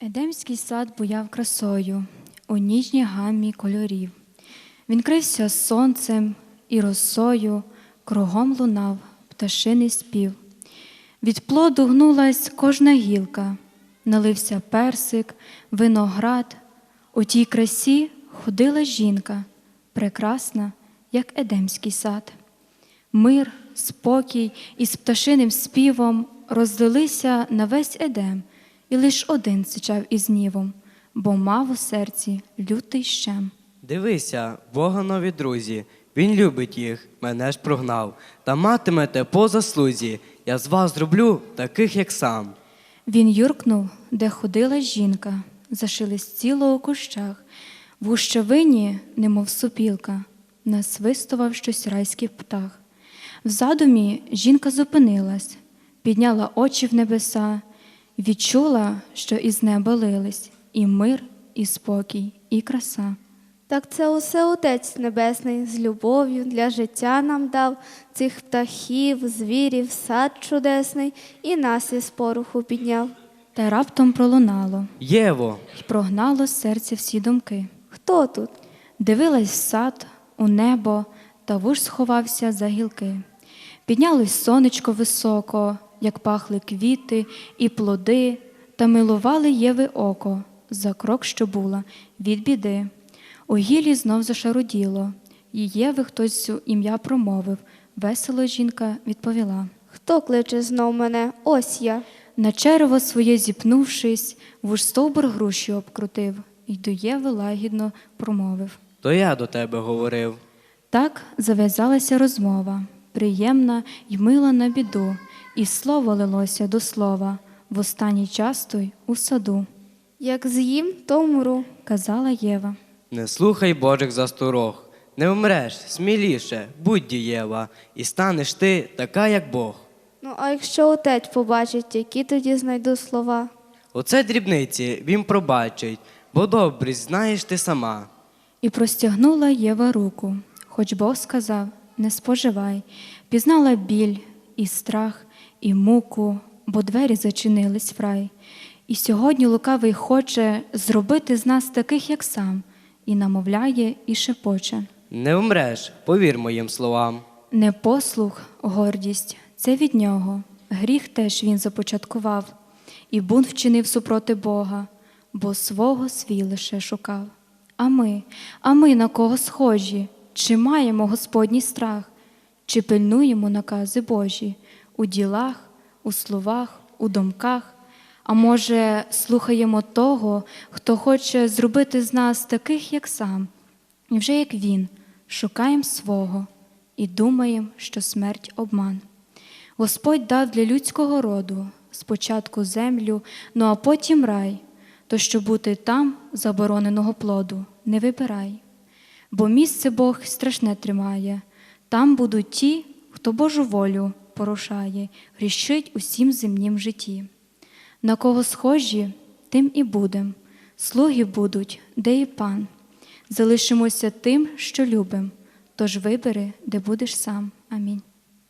Едемський сад буяв красою у ніжній гаммі кольорів. Він крився сонцем і росою, кругом лунав пташиний спів. Від плоду гнулась кожна гілка, налився персик, виноград. У тій красі ходила жінка, прекрасна, як Едемський сад. Мир, спокій із пташиним співом розлилися на весь Едем, і лиш один сичав із гнівом, бо мав у серці лютий щем. Дивися, Бога нові друзі, Він любить їх, мене ж прогнав, та матимете по заслузі, я з вас зроблю таких, як сам. Він юркнув, де ходила жінка, зашелестіло у кущах, в гущавині, немов супілка, насвистував щось райський птах. В задумі жінка зупинилась, підняла очі в небеса, відчула, що із неба лились і мир, і спокій, і краса. Так це усе Отець Небесний з любов'ю для життя нам дав цих птахів, звірів, сад чудесний і нас із пороху підняв. Та раптом пролунало Єво, й прогнало з серця всі думки. Хто тут? Дивилась в сад, у небо, та вуж сховався за гілки. Піднялось сонечко високо, як пахли квіти і плоди, та милували Єви око за крок, що була, від біди. У гілі знов зашаруділо, і Єви хтось у ім'я промовив. Весело жінка відповіла. Хто кличе знов мене? Ось я. На черево своє зіпнувшись, вуж стовбур груші обкрутив, і до Єви лагідно промовив. то я до тебе говорив. Так зав'язалася розмова, приємна й мила на біду, і слово лилося до слова в останній час той у саду, Як з'їм, то вмру. казала Єва. Не слухай Божих засторог, не вмреш, сміліше, будь дієва, і станеш ти така, як Бог. Ну, а якщо отець побачить, які тоді знайду слова? Оце дрібниці він пробачить, бо добрість знаєш ти сама. І простягнула Єва руку, хоч Бог сказав не споживай, пізнала біль і страх, і муку, бо двері зачинились в рай. І сьогодні лукавий хоче зробити з нас таких, як сам, і намовляє, і шепоче. Не вмреш, повір моїм словам. Непослух, гордість це від нього. Гріх теж він започаткував, і бунт вчинив супроти Бога, бо свого свій лише шукав. А ми, а ми на кого схожі? Чи маємо Господній страх, чи пильнуємо накази Божі у ділах, у словах, у думках? А може, слухаємо того, хто хоче зробити з нас таких, як сам, і вже як він, шукаємо свого і думаємо, що смерть обман. Господь дав для людського роду спочатку землю, ну а потім рай, то щоб бути там забороненого плоду, не вибирай. Бо місце Бог страшне тримає, там будуть ті, хто Божу волю порушає, грішить усім земнім житті. На кого схожі, тим і будем, слуги будуть, де і пан. Залишимося тим, що любим, тож вибери, де будеш сам. Амінь.